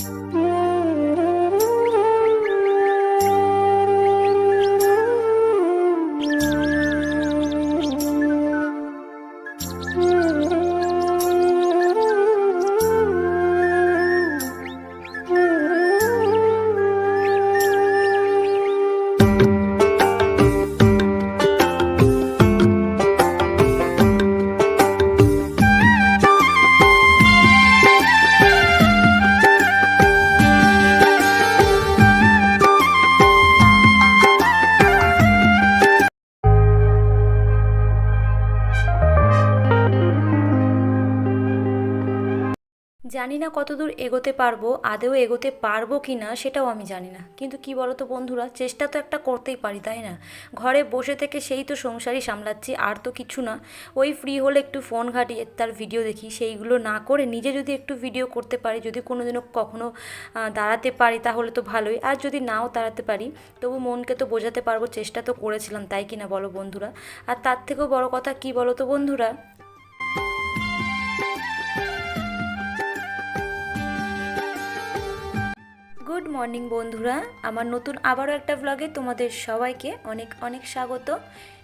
Mm-hmm. জানি না কতদূর এগোতে পারব আদেও এগোতে পারব কি না সেটাও আমি জানি না। কিন্তু কি বলো তো বন্ধুরা চেষ্টা তো একটা করতেই পারি তাই না? ঘরে বসে থেকে সেই তো সংসারই সামলাচ্ছি আর তো কিছু না। ওই ফ্রি হলে একটু ফোন ঘাটিয়ে তার ভিডিও দেখি সেইগুলো না করে নিজে যদি একটু ভিডিও করতে পারি যদি কোনো দিনও কখনো আহ, দাঁড়াতে পারি তাহলে তো ভালোই আর যদি নাও দাঁড়াতে পারি তবু মনকে তো বোঝাতে পারব চেষ্টা তো করেছিলাম তাই কি না বলো বন্ধুরা? আর তার থেকেও বড় কথা কি বলো তো বন্ধুরা মর্নিং বন্ধুরা। আমার নতুন আবারও একটা ব্লগে তোমাদের সবাইকে অনেক অনেক স্বাগত।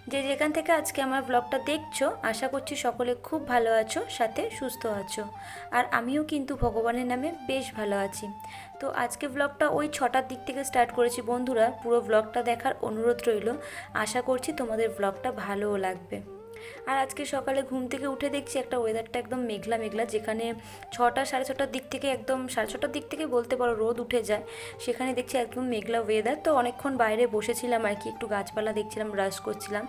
যে যেখান থেকে আজকে আমার ব্লগটা দেখছ, আশা করছি সকলে খুব ভালো আছো, সাথে সুস্থ আছো। আর আমিও কিন্তু ভগবানের নামে বেশ ভালো আছি। তো আজকে ব্লগটা ওই ছটার দিক থেকে স্টার্ট করেছি বন্ধুরা। পুরো ব্লগটা দেখার অনুরোধ রইল। আশা করছি তোমাদের ব্লগটা ভালোও লাগবে। আর আজকে সকালে ঘুম থেকে উঠে দেখছি একটা ওয়েদারটা একদম মেঘলা মেঘলা, যেখানে ছটা সাড়ে ছটার দিক থেকে একদম সাড়ে ছটার দিক থেকে বলতে পারো রোদ উঠে যায়, সেখানে দেখছি একদম মেঘলা ওয়েদার তো অনেকক্ষণ বাইরে বসেছিলাম আর কি, একটু গাছপালা দেখছিলাম ব্রাশ করছিলাম।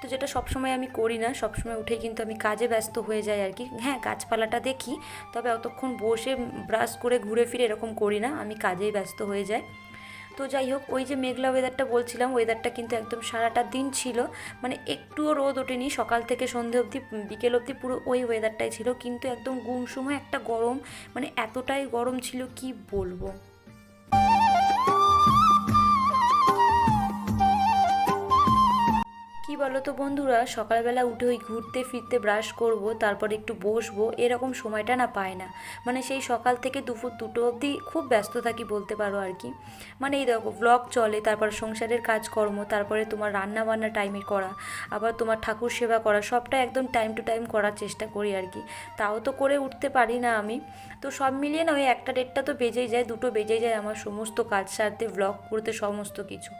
তো যেটা সবসময় আমি করি না, সবসময় উঠেই কিন্তু আমি কাজে ব্যস্ত হয়ে যাই আর কি। হ্যাঁ গাছপালাটা দেখি, তবে অতক্ষণ বসে ব্রাশ করে ঘুরে ফিরে এরকম করি না, আমি কাজেই ব্যস্ত হয়ে যাই। তো যাই হোক, ওই যে মেঘলা ওয়েদারটা বলছিলাম ওয়েদারটা কিন্তু একদম সারাটা দিন ছিল। মানে একটুও রোদ ওঠেনি, সকাল থেকে সন্ধে অবধি, বিকেল অবধি পুরো ওই ওয়েদারটাই ছিল। কিন্তু একদম গুমসুমে একটা গরম মানে এতটাই গরম ছিল, কি বলব? কি বলো তো বন্ধুরা, সকালবেলা উঠে ওই ঘুরতে ফিরতে ব্রাশ করব, তারপরে একটু বসবো, এরকম সময়টা না পায় না। মানে সেই সকাল থেকে দুপুর দুটো অবধি খুব ব্যস্ত থাকি বলতে পারো আর কি। মানে এই দেখো ব্লগ চলে, তারপর সংসারের কাজকর্ম, তারপরে তোমার রান্না বান্না টাইমে করা, আবার তোমার ঠাকুর সেবা করা, সবটা একদম টাইম টু টাইম করার চেষ্টা করি আর কি। তাও তো করে উঠতে পারি না আমি। তো সব মিলিয়ে না ওই একটা ডেটটা তো বেজেই যায়, দুটো বেজেই যায় আমার সমস্ত কাজ সারতে ব্লগ করতে, সমস্ত কিছু।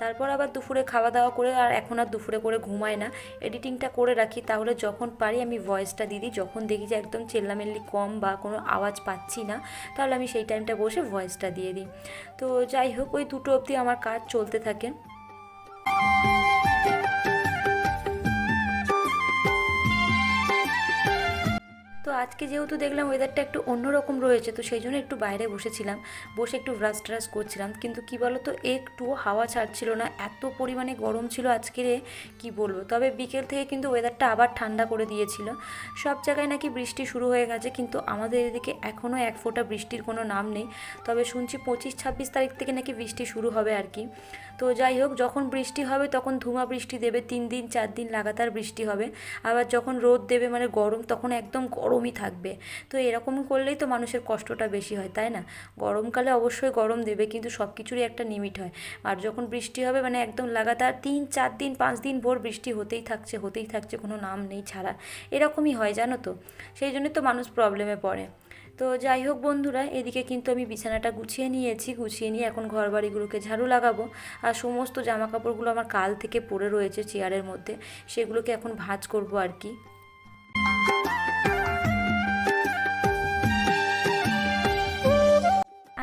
তারপর আবার দুপুরে খাওয়া দাওয়া করে, আর এখন আর দুপুরে করে ঘুমায় না এডিটিংটা করে রাখি, তাহলে যখন পারি আমি ভয়েসটা দিয়ে দিই। যখন দেখি যে একদম চেল্লামেল্লি কম বা কোনো আওয়াজ পাচ্ছি না, তাহলে আমি সেই টাইমটা বসে ভয়েসটা দিয়ে দিই। তো যাই হোক, ওই দুটো অবধি আমার কাজ চলতে থাকে। আজকে যেহেতু দেখলাম ওয়েদারটা একটু অন্যরকম রয়েছে, তো সেই জন্য একটু বাইরে বসেছিলাম। বসে একটু ব্রাশ ট্রাশ করছিলাম। কিন্তু কি বলো তো একটুও হাওয়া ছাড়ছিল না, এত পরিমাণে গরম ছিল আজকে কি বলব? তবে বিকেল থেকে কিন্তু ওয়েদারটা আবার ঠান্ডা করে দিয়েছিল। সব জায়গায় নাকি বৃষ্টি শুরু হয়ে গেছে, কিন্তু আমাদের এদিকে এখনও এক ফোঁটা বৃষ্টির কোনো নাম নেই। তবে শুনছি পঁচিশ ছাব্বিশ তারিখ থেকে নাকি বৃষ্টি শুরু হবে আর কি। তো যাই হোক, যখন বৃষ্টি হবে তখন ধুমা বৃষ্টি দেবে, তিন দিন, চার দিন লাগাতার বৃষ্টি হবে। আবার যখন রোদ দেবে মানে গরম, তখন একদম গরমই থাকবে। তো এরকম করলেই তো মানুষের কষ্টটা বেশি হয়, তাই না? গরমকালে অবশ্যই গরম দেবে, কিন্তু সব কিছুরই একটা লিমিট হয়। আর যখন বৃষ্টি হবে মানে একদম লাগাতার তিন, চার দিন, পাঁচ দিন ভোর বৃষ্টি হতেই থাকছে হতেই থাকছে, কোনো নাম নেই ছাড়া। এরকমই হয়, জানো তো? সেই জন্যই তো মানুষ প্রবলেমে পড়ে। তো যাই হোক বন্ধুরা, এদিকে কিন্তু আমি বিছানাটা গুছিয়ে নিয়েছি, গুছিয়ে নিয়ে এখন ঘর বাড়িগুলোকে ঝাড়ু লাগাবো। আর সমস্ত জামা কাপড়গুলো আমার কাল থেকে পড়ে রয়েছে চেয়ারের মধ্যে, সেগুলোকে এখন ভাঁজ করব আর কি।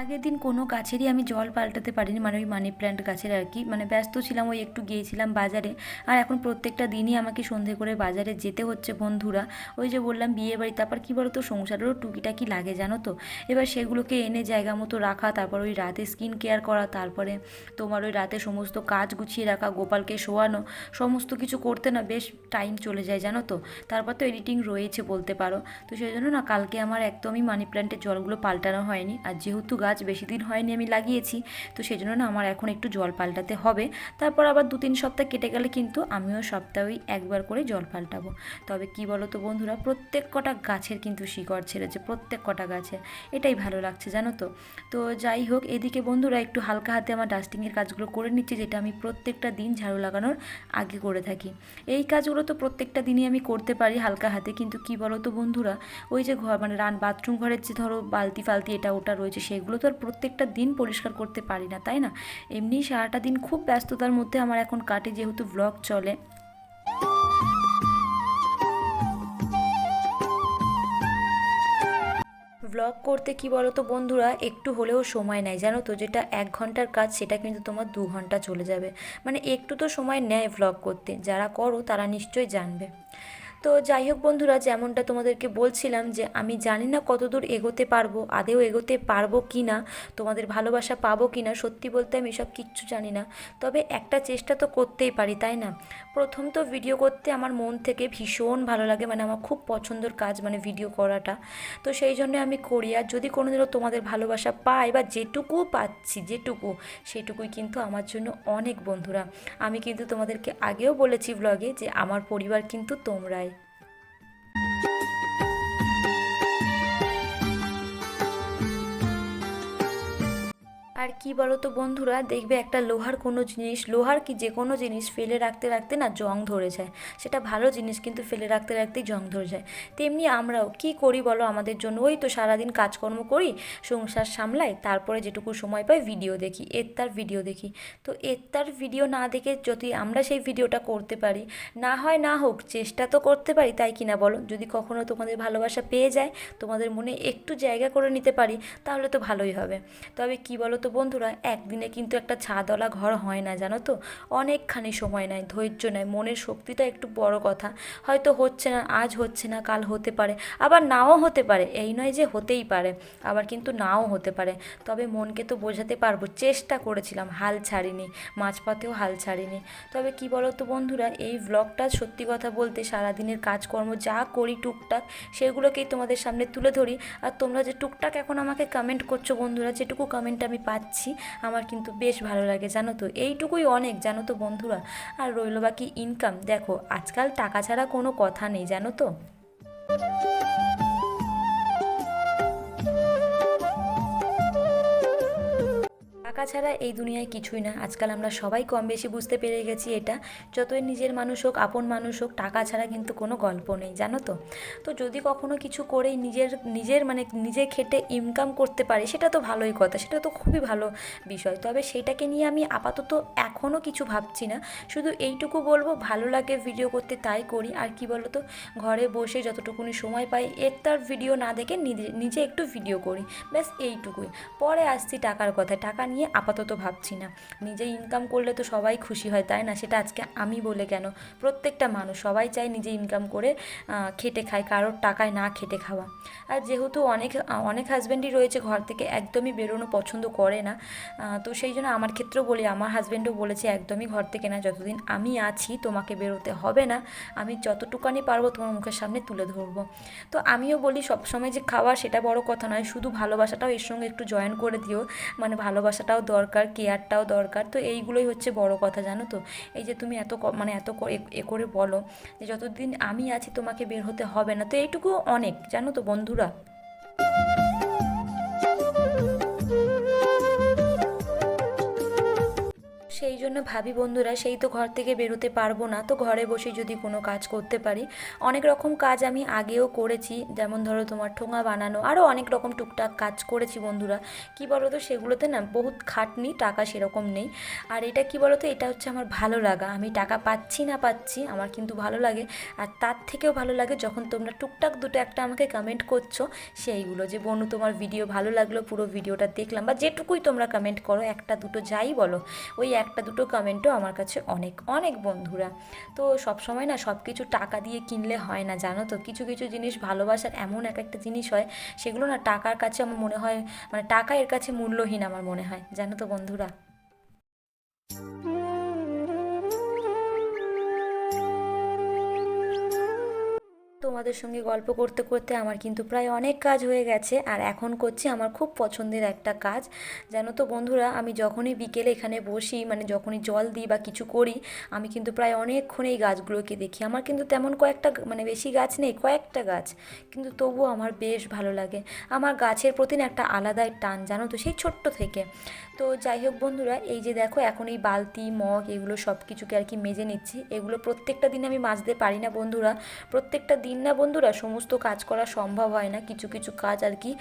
আগের দিন কোনো গাছেরই আমি জল পাল্টাতে পারিনি মানে ওই মানি প্ল্যান্ট গাছের আর কি। মানে ব্যস্ত ছিলাম, ওই একটু গিয়েছিলাম বাজারে। আর এখন প্রত্যেকটা দিনই আমাকে সন্ধে করে বাজারে যেতে হচ্ছে বন্ধুরা। ওই যে বললাম বিয়ে বাড়ি, তারপর কী বলতো, সংসারেরও টুকিটাকি লাগে, জানো তো? এবার সেগুলোকে এনে জায়গা মতো রাখা, তারপর ওই রাতে স্কিন কেয়ার করা, তারপরে তোমার ওই রাতে সমস্ত কাজ গুছিয়ে রাখা, গোপালকে শোয়ানো, সমস্ত কিছু করতে না বেশ টাইম চলে যায়, জানো তো? তারপর তো এডিটিং রয়েছে বলতে পারো। তো সেই জন্য না, কালকে আমার একদমই মানি প্ল্যান্টের জলগুলো পাল্টানো হয়নি। আর যেহেতু গাছ গাছ বেশি দিন হয়নি আমি লাগিয়েছি। তো সেই জন্য না আমার এখন একটু জল পাল্টাতে হবে। তারপর আবার দু তিন সপ্তাহ কেটে গেলে কিন্তু আমিও সপ্তাহে একবার করে জল পাল্টাবো। তবে কি বলো তো বন্ধুরা, প্রত্যেক কটা গাছের কিন্তু শিকড় ছেড়েছে, প্রত্যেক কটা গাছে। এটাই ভালো লাগছে, জানো তো? তো যাই হোক, এদিকে বন্ধুরা একটু হালকা হাতে আমার ডাস্টিংয়ের কাজগুলো করে নিচ্ছি, যেটা আমি প্রত্যেকটা দিন ঝাড়ু লাগানোর আগে করে থাকি। এই কাজগুলো তো প্রত্যেকটা দিনই আমি করতে পারি হালকা হাতে, কিন্তু কি বলো তো বন্ধুরা, ওই যে ঘর মানে রান বাথরুম ঘরের যে ধরো বালতি ফালতি এটা ওটা রয়েছে, সেগুলো তো আর প্রত্যেকটা দিন পরিষ্কার করতে পারি না, তাই না? এমনি সারাটা দিন খুব ব্যস্ততার মধ্যে আমার এখন কাটে যেহেতু ব্লগ চলে। ব্লগ করতে কি বলো তো বন্ধুরা, একটু হলেও সময় নেয়, জানো তো? যেটা এক ঘণ্টার কাজ, সেটা কিন্তু তোমার দু ঘণ্টা চলে যাবে। মানে একটু তো সময় নেয় ব্লগ করতে, যারা করো তারা নিশ্চয়ই জানবে। তো যাই হোক বন্ধুরা, যেমনটা তোমাদেরকে বলছিলাম যে আমি জানি না কতদূর এগোতে পারব, আদেও এগোতে পারব কি না তোমাদের ভালোবাসা পাবো কি না সত্যি বলতে আমি এসব কিচ্ছু জানি না। তবে একটা চেষ্টা তো করতেই পারি, তাই না? প্রথম তো ভিডিও করতে আমার মন থেকে ভীষণ ভালো লাগে মানে আমার খুব পছন্দের কাজ মানে ভিডিও করাটা। তো সেই জন্য আমি করি, আর যদি কোনোদিনও তোমাদের ভালোবাসা পাই, বা যেটুকু পাচ্ছি, যেটুকু, সেটুকুই কিন্তু আমার জন্য অনেক বন্ধুরা। আমি কিন্তু তোমাদেরকে আগেও বলেছি ব্লগে যে আমার পরিবার কিন্তু তোমরাই। আর কি বলো তো বন্ধুরা, দেখবে একটা লোহার কোনো জিনিস, লোহার কি যে কোনো জিনিস ফেলে রাখতে রাখতে না জং ধরে যায়। সেটা ভালো জিনিস কিন্তু ফেলে রাখতে রাখতেই জং ধরে যায়। তেমনি আমরাও কি করি বলো আমাদের জন্য? ওই তো সারাদিন কাজকর্ম করি, সংসার সামলাই, তারপরে যেটুকু সময় পাই ভিডিও দেখি এর তার ভিডিও দেখি। তো এর তার ভিডিও না দেখে যদি আমরা সেই ভিডিওটা করতে পারি, না হয় না হোক চেষ্টা তো করতে পারি, তাই কি না বলো? যদি কখনও তোমাদের ভালোবাসা পেয়ে যায়, তোমাদের মনে একটু জায়গা করে নিতে পারি, তাহলে তো ভালোই হবে। তবে কি বলো তো বন্ধুরা, একদিনে কিন্তু একটা ছাদওয়ালা ঘর হয় না, জানো তো? অনেকখানি সময় নেয়, ধৈর্য নেয়, মনের শক্তিটা একটু বড় কথা। হয়তো হচ্ছে না, আজ হচ্ছে না, কাল হতে পারে, আবার নাও হতে পারে, এই নয় যে হতেই পারে, আবার কিন্তু নাও হতে পারে। তবে মনকে তো বোঝাতে পারব, চেষ্টা করেছিলাম, হাল ছাড়িনি, মাঝপথেও হাল ছাড়িনি। তবে কি বলো তো বন্ধুরা, এই ব্লগটা সত্যি কথা বলতে সারাদিনের কাজকর্ম যা করি টুকটাক, সেগুলোকেই তোমাদের সামনে তুলে ধরি। আর তোমরা যে টুকটাক এখন আমাকে কমেন্ট করছ বন্ধুরা, যেটুকু কমেন্ট আমি পাচ্ছি আমার কিন্তু বেশ ভালো লাগে, জানো তো? এইটুকুই অনেক, জানো তো বন্ধুরা? আর রইল বাকি ইনকাম দেখো, আজকাল টাকা ছাড়া কোনো কথা নেই, জানো তো? টাকা ছাড়া এই দুনিয়ায় কিছুই না। আজকাল আমরা সবাই কম বেশি বুঝতে পেরে গেছি এটা। যতই নিজের মানুষ হোক, আপন মানুষ হোক, টাকা ছাড়া কিন্তু কোনো গল্প নেই, জানো তো? তো যদি কখনো কিছু করেই নিজের নিজের মানে নিজে খেটে ইনকাম করতে পারি, সেটা তো ভালোই কথা, সেটা তো খুবই ভালো বিষয়। তবে সেটাকে নিয়ে আমি আপাতত এখনও কিছু ভাবছি না। শুধু এইটুকু বলব, ভালো লাগে ভিডিও করতে, তাই করি। আর কি বলো তো ঘরে বসে যতটুকুনি সময় পাই, এর তার ভিডিও না দেখে নিজে নিজে একটু ভিডিও করি। ব্যাস এইটুকুই। পরে আসছি টাকার কথা টাকা নিয়ে আপাতত ভাবছি না। নিজে ইনকাম করলে তো সবাই খুশি হয়, তাই না? সেটা আজকে আমি বলে কেন? প্রত্যেকটা মানুষ, সবাই চায় নিজে ইনকাম করে খেটে খায়, কারোর টাকায় না খেটে খাওয়া। আর যেহেতু অনেক অনেক হাজব্যান্ডই রয়েছে ঘর থেকে, একদমই বেরোনো পছন্দ করে না তো সেই জন্য আমার ক্ষেত্রেও বলি, আমার হাজব্যান্ডও বলেছে, একদমই ঘর থেকে না, যতদিন আমি আছি, তোমাকে বেরোতে হবে না। আমি যতটুকানি পারব, তোমার মুখের সামনে তুলে ধরবো। তো আমিও বলি, সবসময় যে খাওয়া সেটা বড় কথা নয়, শুধু ভালোবাসাটাও এর সঙ্গে একটু জয়েন করে দিও। মানে ভালোবাসাটাও দরকার কেয়ারটাও দরকার। তো এইগুলোই হচ্ছে বড় কথা, জানো তো? এই যে তুমি এত মানে এত এ করে বলো যে যতদিন আমি আছি তোমাকে বের হতে হবে না। তো এইটুকু অনেক, জানো তো বন্ধুরা? সেই জন্য ভাবি, বন্ধুরা, সেই তো ঘর থেকে বেরোতে পারব না। তো ঘরে বসে যদি কোনো কাজ করতে পারি। অনেক রকম কাজ আমি আগেও করেছি। যেমন ধরো তোমার ঠোঙা বানানো আরও অনেক রকম টুকটাক কাজ করেছি বন্ধুরা। কি বলো তো সেগুলোতে না বহুত খাটনি, টাকা সেরকম নেই। আর এটা কি বলো তো এটা হচ্ছে আমার ভালো লাগা। আমি টাকা পাচ্ছি না পাচ্ছি, আমার কিন্তু ভালো লাগে। আর তার থেকেও ভালো লাগে যখন তোমরা টুকটাক দুটো একটা আমাকে কমেন্ট করছ, সেইগুলো যে, বনু, তোমার ভিডিও ভালো লাগল, পুরো ভিডিওটা দেখলাম। বা যেটুকুই তোমরা কমেন্ট করো, একটা দুটো যাই বলো, ওই একটা দুটো কমেন্টও আমার কাছে অনেক অনেক বন্ধুরা। তো সব সময় না সব কিছু টাকা দিয়ে কিনলে হয় না, জানো তো? কিছু কিছু জিনিস ভালোবাসার এমন এক একটা জিনিস হয়, সেগুলো না টাকার কাছে আমার মনে হয় মানে টাকা এর কাছে মূল্যহীন আমার মনে হয়, জানো তো বন্ধুরা? তোমাদের সঙ্গে গল্প করতে করতে আমার কিন্তু প্রায় অনেক কাজ হয়ে গেছে আর এখন করছি আমার খুব পছন্দের একটা কাজ। জানো তো বন্ধুরা, আমি যখনই বিকেলে এখানে বসি মানে যখনই জল দিই বা কিছু করি, আমি কিন্তু প্রায় অনেকক্ষণ এই গাছগুলোকে দেখি। আমার কিন্তু তেমন কয়েকটা মানে বেশি গাছ নেই, কয়েকটা গাছ। কিন্তু তবুও আমার বেশ ভালো লাগে। আমার গাছের প্রতি একটা আলাদাই টান, জানো তো, সেই ছোট্ট থেকে। তো যাই হোক বন্ধুরা, এই যে দেখো এখন এই বালতি, মগ এগুলো সব কিছুকে আর কি মেজে নিচ্ছি। এগুলো প্রত্যেকটা দিন আমি মাজতে পারি না বন্ধুরা। প্রত্যেকটা দিন না বন্ধুরা, সমস্ত কাজ করা সম্ভব হয় না। কিছু কিছু কাজ আর কি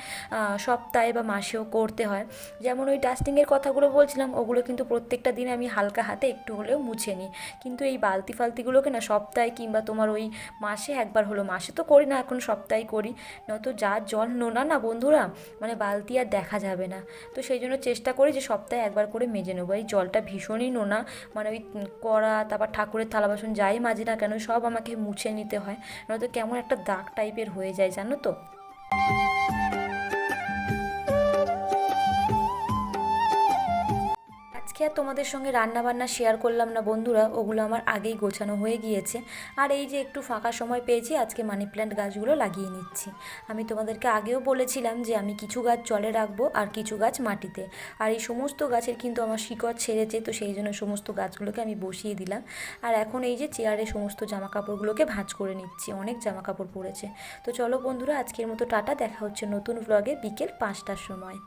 সপ্তাহে বা মাসেও করতে হয়। যেমন ওই ডাস্টিংয়ের কথাগুলো বলছিলাম, ওগুলো কিন্তু প্রত্যেকটা দিন আমি হালকা হাতে একটু হলেও মুছে নিই। কিন্তু এই বালতি ফালতিগুলোকে না সপ্তাহে কিংবা তোমার ওই মাসে একবার হলো, মাসে তো করি না, এখন সপ্তাহে করি। নয়তো যা জল নোনা না বন্ধুরা মানে বালতি আর দেখা যাবে না। তো সেই জন্য চেষ্টা করি যে সপ্তাহে একবার করে মেজে নেব। এই জলটা ভীষণই নোনা মানে ওই কড়া, তারপর ঠাকুরের থালা বাসন যাই মাজি না কেন, সব আমাকে মুছে নিতে হয়। নয়তো কেমন একটা দাগ টাইপের হয়ে যায়, জানো তো? আজকে আর তোমাদের সঙ্গে রান্না বান্না শেয়ার করলাম না বন্ধুরা, ওগুলো আমার আগেই গোছানো হয়ে গিয়েছে। আর এই যে একটু ফাঁকা সময় পেয়েছি, আজকে মানি প্ল্যান্ট গাছগুলো লাগিয়ে নিচ্ছি। আমি তোমাদেরকে আগেও বলেছিলাম যে আমি কিছু গাছ জলে রাখব আর কিছু গাছ মাটিতে। আর এই সমস্ত গাছের কিন্তু আমার শিকড় ছেড়েছে, তো সেই জন্য সমস্ত গাছগুলোকে আমি বসিয়ে দিলাম। আর এখন এই যে চেয়ারে সমস্ত জামা কাপড়গুলোকে ভাঁজ করে নিচ্ছি, অনেক জামা কাপড় পড়েছে। তো চলো বন্ধুরা, আজকের মতো টাটা, দেখা হচ্ছে নতুন ব্লগে বিকেল পাঁচটার সময়।